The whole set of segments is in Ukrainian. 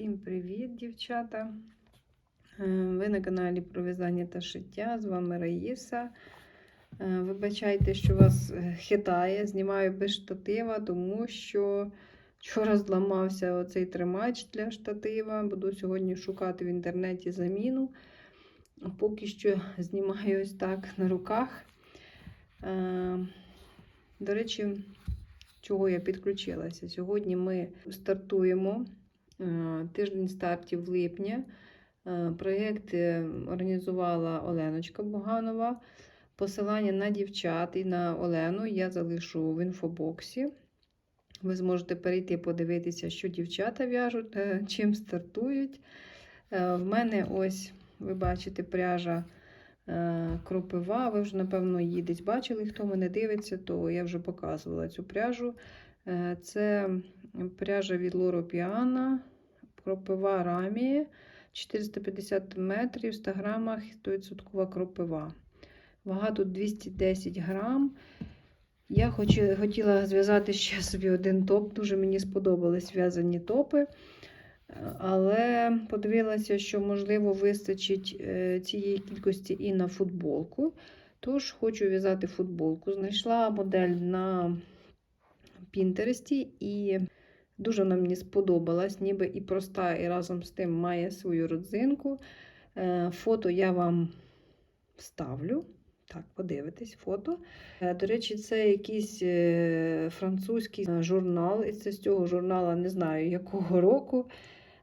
Всім привіт, дівчата! Е, Ви на каналі про в'язання та шиття. З вами Раїса. Е, Вибачайте, що вас е, хитає. Знімаю без штатива, тому що вчора зламався оцей тримач для штатива. Буду сьогодні шукати в інтернеті заміну. Поки що знімаю ось так на руках. До речі, чого я підключилася? Сьогодні ми стартуємо. Е, Тиждень стартів липня. Е, Проєкт е, організувала Оленочка Буганова. Посилання на дівчат і на Олену я залишу в інфобоксі. Ви зможете перейти подивитися, що дівчата в'яжуть, чим стартують. В мене ось, ви бачите, пряжа кропива. Ви вже, напевно, її десь бачили. Хто мене дивиться, то я вже показувала цю пряжу. Е, Це пряжа від Лоро Піана, кропива рамії, 450 метрів, 100 грамах, 100% кропива. Вага тут 210 грам. Я хоч- хотіла зв'язати ще собі один топ. Дуже мені сподобались в'язані топи. Е, Але подивилася, що, можливо, вистачить е, цієї кількості і на футболку. Тож хочу в'язати футболку. Знайшла модель на Пінтересті і дуже вона мені сподобалась, ніби і проста, і разом з тим має свою родзинку. Е, Фото я вам вставлю. Так, подивитись фото. Е, До речі, це якийсь е, французький журнал. І це з цього журнала не знаю якого року.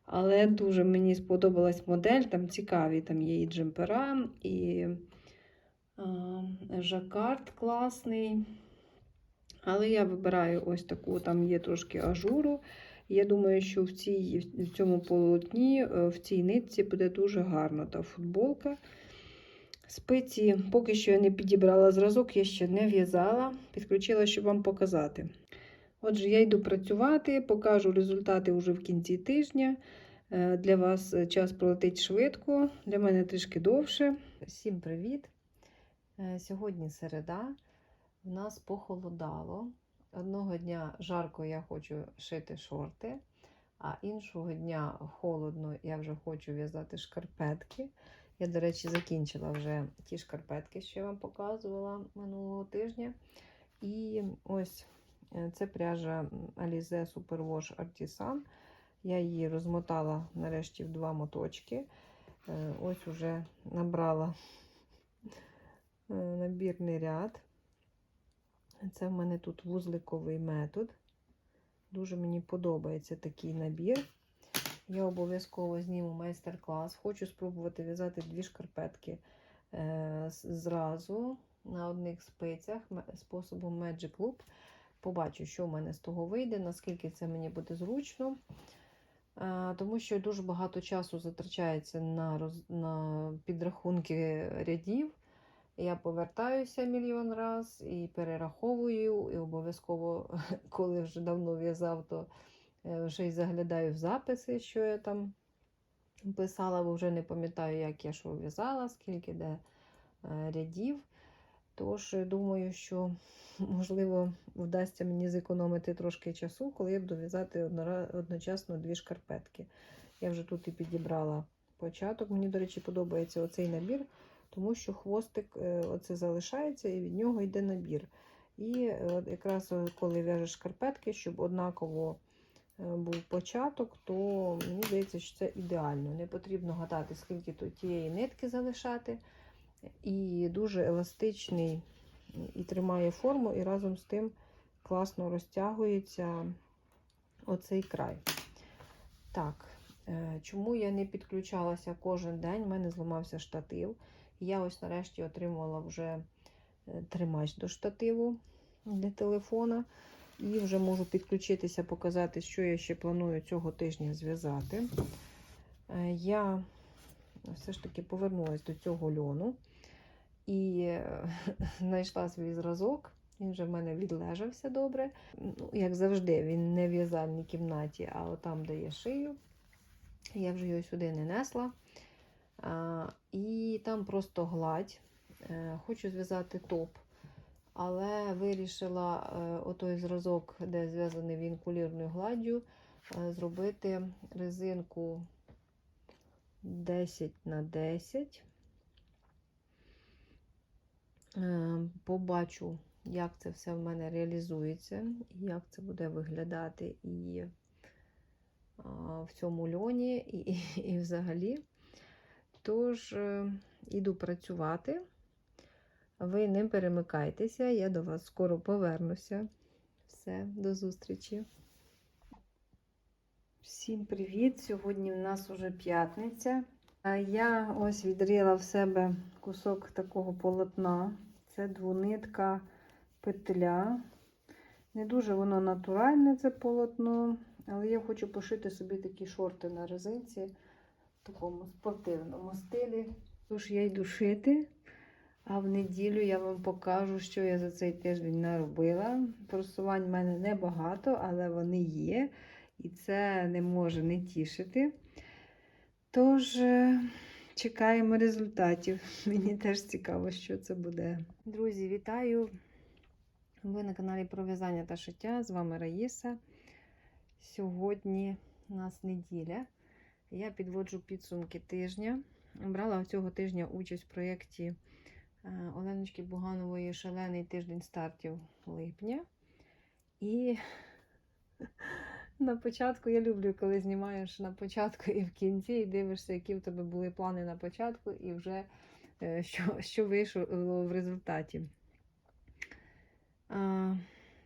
Але дуже мені сподобалась модель. Там цікаві там є і джемпера, і а, жакард класний. Але я вибираю ось таку, там є трошки ажуру. Я думаю, що в, цій, в цьому полотні, е, в цій нитці буде дуже гарна та футболка. Спиці, поки що я не підібрала зразок, я ще не в'язала, підключила, щоб вам показати. Отже, я йду працювати, покажу результати вже в кінці тижня. Е, Для вас час пролетить швидко, для мене трішки довше. Всім привіт! Е, Сьогодні середа. У нас похолодало. Одного дня жарко я хочу шити шорти, а іншого дня холодно, я вже хочу в'язати шкарпетки. Я, до речі, закінчила вже ті шкарпетки, що я вам показувала минулого тижня. І ось е, це пряжа Alize Superwash Artisan. Я її розмотала нарешті в два моточки. Е, Ось уже набрала е, набірний ряд. Це в мене тут вузликовий метод. Дуже мені подобається такий набір. Я обов'язково зніму майстер-клас. Хочу спробувати в'язати дві шкарпетки е, зразу на одних спицях способом Magic Loop. Побачу, що в мене з того вийде, наскільки це мені буде зручно. Е, тому що дуже багато часу затрачається на, роз... на підрахунки рядів. Я повертаюся мільйон раз і перераховую, і обов'язково, коли вже давно в'язав, то е, вже й заглядаю в записи, що я там писала, бо вже не пам'ятаю, як я що в'язала, скільки де е, рядів. Тож, думаю, що, можливо, вдасться мені зекономити трошки часу, коли я буду в'язати одночасно дві шкарпетки. Я вже тут і підібрала початок. Мені, до речі, подобається оцей набір тому що хвостик е, оце залишається і від нього йде набір. І от якраз коли в'яжеш шкарпетки, щоб однаково е, був початок, то мені здається, що це ідеально. Не потрібно гадати, скільки тут тієї нитки залишати. І дуже еластичний і тримає форму, і разом з тим класно розтягується оцей край. Так, е, чому я не підключалася кожен день? У мене зламався штатив. Я ось нарешті отримала вже е, тримач до штативу для телефона. І вже можу підключитися, показати, що я ще планую цього тижня зв'язати. Е, я все ж таки повернулася до цього льону і е, знайшла свій зразок. Він вже в мене відлежався добре. Ну, Як завжди, він не в в'язальній кімнаті, а там, де я шию. Я вже його сюди не несла. І там просто гладь. Е, Хочу зв'язати топ, але вирішила е, отой зразок, де зв'язаний він кулірною гладдю, е, зробити резинку 10 на 10. Е, Побачу, як це все в мене реалізується, як це буде виглядати і в цьому льоні, і, і, і взагалі. Тож, е, іду працювати. Ви не перемикайтеся, я до вас скоро повернуся. Все, до зустрічі. Всім привіт! Сьогодні в нас уже п'ятниця. Я ось відріла в себе кусок такого полотна. Це двонитка петля. Не дуже воно натуральне, це полотно, але я хочу пошити собі такі шорти на резинці такому спортивному стилі. Тож я йду шити, а в неділю я вам покажу, що я за цей тиждень наробила. Просувань в мене небагато, але вони є. І це не може не тішити. Тож, е, чекаємо результатів. Мені теж цікаво, що це буде. Друзі, вітаю! Ви на каналі про в'язання та шиття. З вами Раїса. Сьогодні у нас неділя. Я підводжу підсумки тижня. Брала цього тижня участь в проєкті е, Оленочки Буганової Шалений тиждень стартів липня. І на початку я люблю, коли знімаєш на початку і в кінці, і дивишся, які в тебе були плани на початку, і вже е, що, що вийшло в результаті.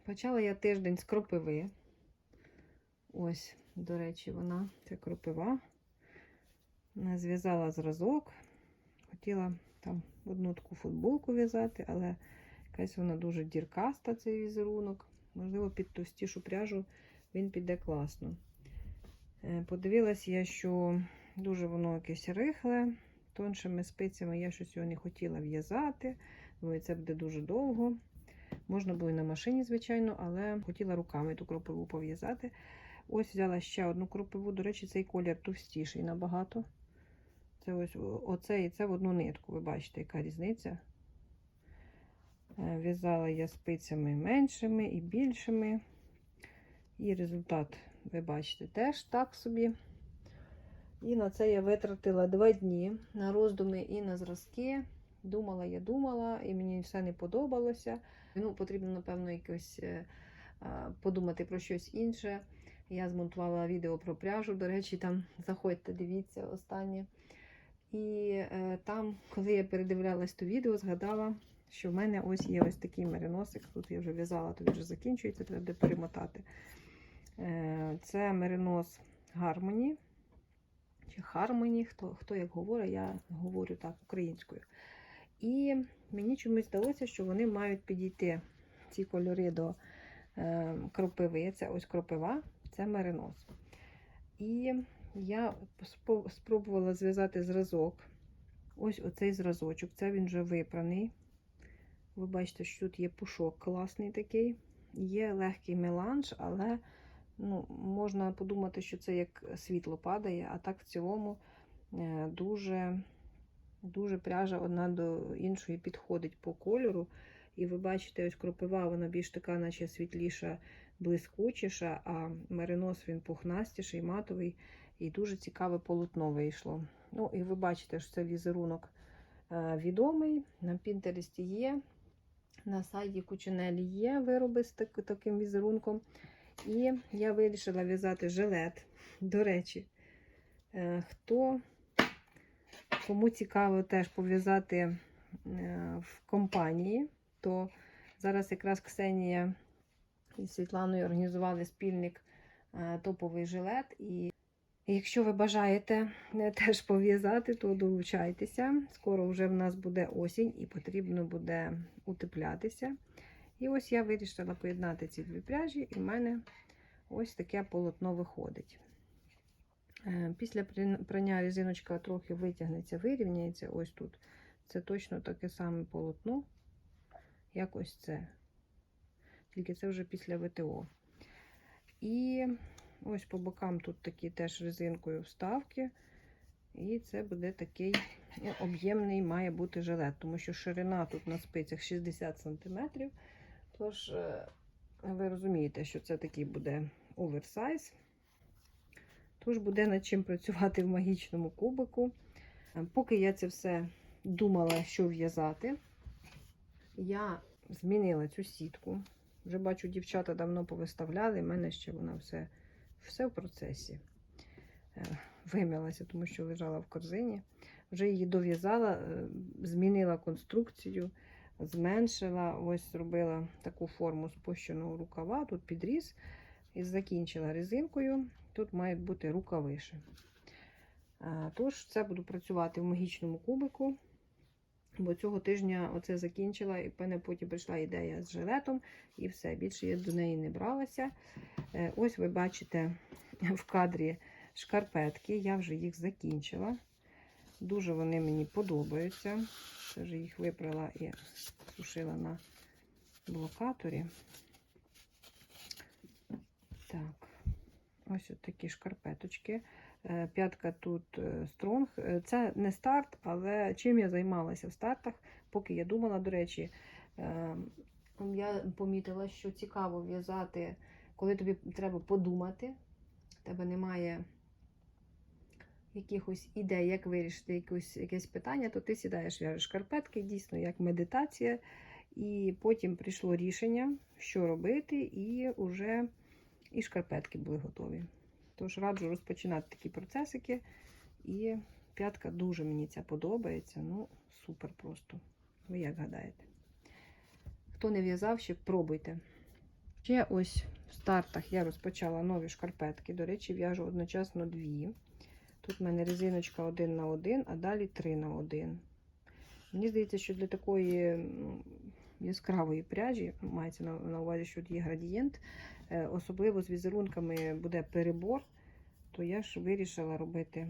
Почала я тиждень з кропиви. Ось, до речі, вона це кропива. Зв'язала зразок. Хотіла там одну таку футболку в'язати, але якась вона дуже діркаста, цей візерунок. Можливо, під товстішу пряжу він піде класно. Е, Подивилась я, що дуже воно якесь рихле. Тоншими спицями я щось його не хотіла в'язати. Думаю, це буде дуже довго. Можна було і на машині, звичайно, але хотіла руками ту кропиву пов'язати. Ось взяла ще одну кропиву. До речі, цей колір товстіший набагато. Це ось оце і це в одну нитку. Ви бачите, яка різниця. Е, В'язала я спицями меншими і більшими. І результат, ви бачите, теж так собі. І на це я витратила два дні на роздуми і на зразки. Думала, я думала, і мені все не подобалося. Ну, Потрібно, напевно, якось е, подумати про щось інше. Я змонтувала відео про пряжу. До речі, там заходьте, дивіться останнє. І е, там, коли я передивлялась то відео, згадала, що в мене ось є ось такий мериносик. Тут я вже в'язала, він вже закінчується, треба перемотати. Е, це меринос Гармоні. Чи Хармоні, хто, хто як говорить, я говорю так українською. І мені чомусь здалося, що вони мають підійти ці кольори до е, кропиви. Це ось кропива, це меринос. І я спробувала зв'язати зразок. Ось оцей зразочок. Це він вже випраний. Ви бачите, що тут є пушок класний такий. Є легкий меланж, але ну, можна подумати, що це як світло падає, а так в цілому е, дуже дуже пряжа одна до іншої підходить по кольору. І ви бачите, ось кропива, вона більш така, наче світліша, блискучіша, а меринос він пухнастіший, матовий, і дуже цікаве полотно вийшло. Ну, і ви бачите, що це візерунок е, відомий. На Пінтересті є. На сайті Кучинелі є вироби з так, таким візерунком. І я вирішила в'язати жилет. До речі, е, хто, кому цікаво теж пов'язати е, в компанії, то зараз якраз Ксенія і Світланою організували спільник е, топовий жилет. І якщо ви бажаєте теж пов'язати, то долучайтеся. Скоро вже в нас буде осінь і потрібно буде утеплятися. І ось я вирішила поєднати ці дві пряжі, і в мене ось таке полотно виходить. Після прання резиночка трохи витягнеться, вирівняється ось тут. Це точно таке саме полотно, як ось це. Тільки це вже після ВТО. І ось по бокам тут такі теж резинкою вставки. І це буде такий ну, об'ємний має бути жилет, тому що ширина тут на спицях 60 см. Тож, ви розумієте, що це такий буде оверсайз. Тож буде над чим працювати в магічному кубику. Е, Поки я це все думала, що в'язати, я змінила цю сітку. Вже бачу, дівчата давно повиставляли, в мене ще вона все, все в процесі. Е, Вим'ялася, тому що лежала в корзині. Вже її дов'язала, е, змінила конструкцію, зменшила, ось зробила таку форму спущеного рукава, тут підріз і закінчила резинкою. Тут мають бути рукавиші. Е, Тож, це буду працювати в магічному кубику. Бо цього тижня оце закінчила, і в мене потім прийшла ідея з жилетом, і все. Більше я до неї не бралася. Е, Ось ви бачите в кадрі шкарпетки. Я вже їх закінчила. Дуже вони мені подобаються. Це вже їх випрала і сушила на блокаторі. Так, ось от такі шкарпеточки. Е, П'ятка тут е, стронг. Е, Це не старт, але чим я займалася в стартах, поки я думала, до речі, е, я помітила, що цікаво в'язати, коли тобі треба подумати, в тебе немає якихось ідей, як вирішити якусь, якесь питання, то ти сідаєш в'яжеш шкарпетки, дійсно, як медитація. І потім прийшло рішення, що робити, і вже і шкарпетки були готові. Тож раджу розпочинати такі процесики. І п'ятка дуже мені ця подобається. Ну, супер просто. Ви як гадаєте? Хто не в'язав, ще пробуйте. Ще ось в стартах я розпочала нові шкарпетки. До речі, в'яжу одночасно дві. Тут в мене резиночка 1 на 1, а далі 3 на 1. Мені здається, що для такої ну, яскравої пряжі, мається на, на увазі, що тут є градієнт, е, особливо з візерунками буде перебор, то я ж вирішила робити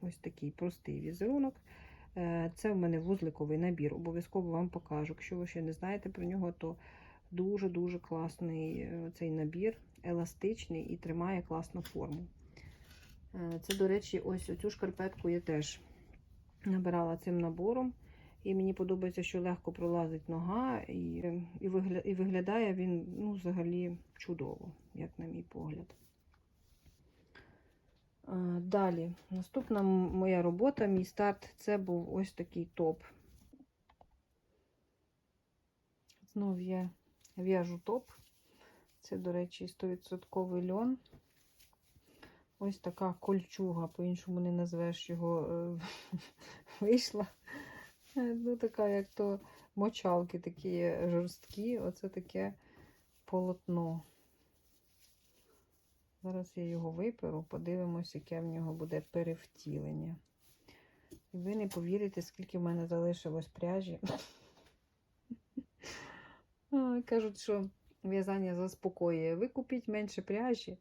ось такий простий візерунок. Е, Це в мене вузликовий набір. Обов'язково вам покажу. Якщо ви ще не знаєте про нього, то дуже-дуже класний е, цей набір, еластичний і тримає класну форму. Е, Це, до речі, ось цю шкарпетку я теж набирала цим набором. І мені подобається, що легко пролазить нога, і і, вигля, і виглядає він ну, взагалі чудово, як на мій погляд. Далі, наступна моя робота, мій старт це був ось такий топ. Знов я в'яжу топ. Це, до речі, 100% льон. Ось така кольчуга, по-іншому не назвеш його, вийшла. Ну, така, як то мочалки такі жорсткі, оце таке полотно. Зараз я його виперу, подивимось, яке в нього буде перевтілення. І ви не повірите, скільки в мене залишилось пряжі. Кажуть, що в'язання заспокоює. Ви купіть менше пряжі,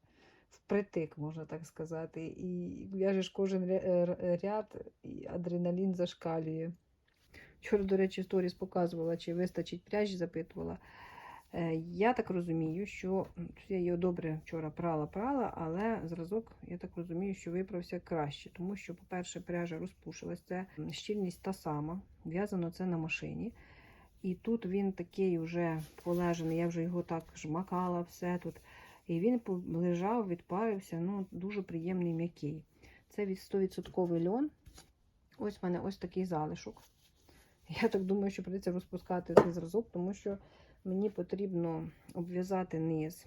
впритик, можна так сказати, і в'яжеш кожен ряд, і адреналін зашкалює. Вчора, до речі, сторіс показувала, чи вистачить пряжі, запитувала. Е, Я так розумію, що я її добре вчора прала-прала, але зразок, я так розумію, що виправся краще, тому що, по-перше, пряжа розпушилась, це щільність та сама, в'язано це на машині. І тут він такий вже полежений, я вже його так жмакала, все тут. І він лежав, відпарився, ну, дуже приємний м'який. Це від 100% льон. Ось в мене ось такий залишок. Я так думаю, що прийдеться розпускати цей зразок, тому що мені потрібно обв'язати низ.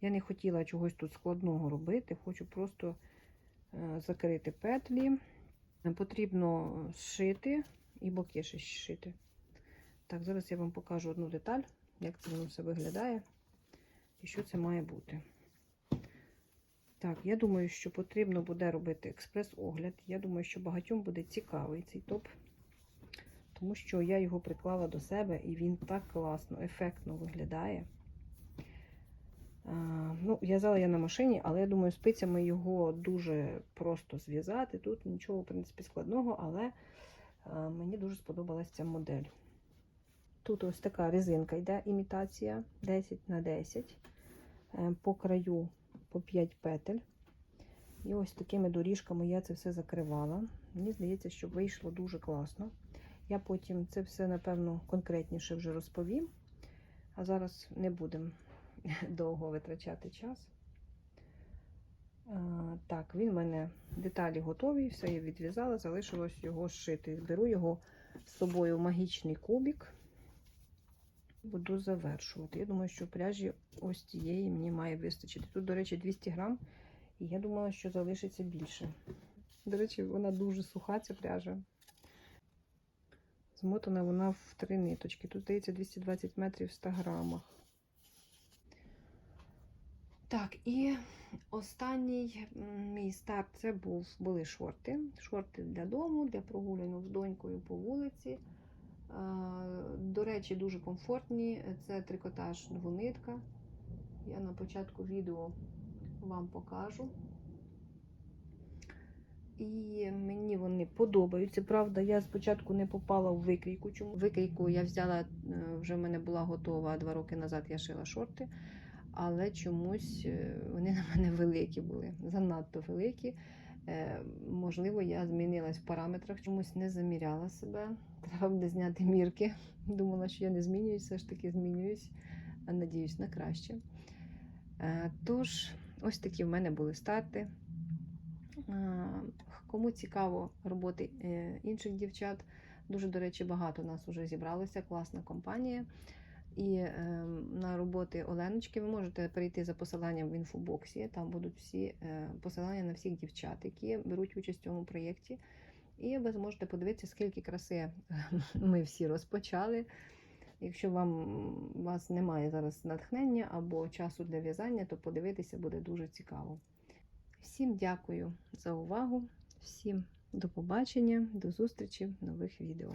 Я не хотіла чогось тут складного робити, хочу просто е, закрити петлі. Потрібно зшити і боки ще зшити. Так, зараз я вам покажу одну деталь, як це воно все виглядає і що це має бути. Так, я думаю, що потрібно буде робити експрес-огляд. Я думаю, що багатьом буде цікавий цей топ тому що я його приклала до себе і він так класно, ефектно виглядає. А, ну, В'язала я на машині, але я думаю, спицями його дуже просто зв'язати. Тут нічого, в принципі, складного, але мені дуже сподобалася ця модель. Тут ось така резинка йде, імітація 10 на 10 е, по краю по 5 петель. І ось такими доріжками я це все закривала. Мені здається, що вийшло дуже класно. Я потім це все, напевно, конкретніше вже розповім. А зараз не будемо довго витрачати час. Так, він в мене деталі готові, все я відв'язала, залишилось його зшити. Беру його з собою в магічний кубик. Буду завершувати. Я думаю, що пряжі ось цієї мені має вистачити. Тут, до речі, 200 грам, і я думала, що залишиться більше. До речі, вона дуже суха, ця пряжа. Змотана вона в три ниточки. Тут здається 220 метрів в 100 грамах. Так, і останній мій старт це був, були шорти. Шорти для дому, для прогулянок з донькою по вулиці. До речі, дуже комфортні. Це трикотаж двонитка. Я на початку відео вам покажу. І мені вони подобаються. Правда, я спочатку не попала в викрійку. Чому викрійку я взяла, е, вже в мене була готова два роки назад, я шила шорти, але чомусь е, вони на мене великі були, занадто великі. Е, Можливо, я змінилась в параметрах, чомусь не заміряла себе. Треба буде зняти мірки. Думала, що я не змінююсь, все ж таки змінююсь, а надіюсь на краще. Тож, ось такі в мене були старти. Кому цікаво роботи е, інших дівчат, дуже, до речі, багато нас вже зібралося, класна компанія. І е, на роботи Оленочки ви можете перейти за посиланням в інфобоксі. Там будуть всі е, посилання на всіх дівчат, які беруть участь в цьому проєкті. І ви зможете подивитися, скільки краси ми всі розпочали. Якщо вам у вас немає зараз натхнення або часу для в'язання, то подивитися буде дуже цікаво. Всім дякую за увагу, всім до побачення, до зустрічі в нових відео.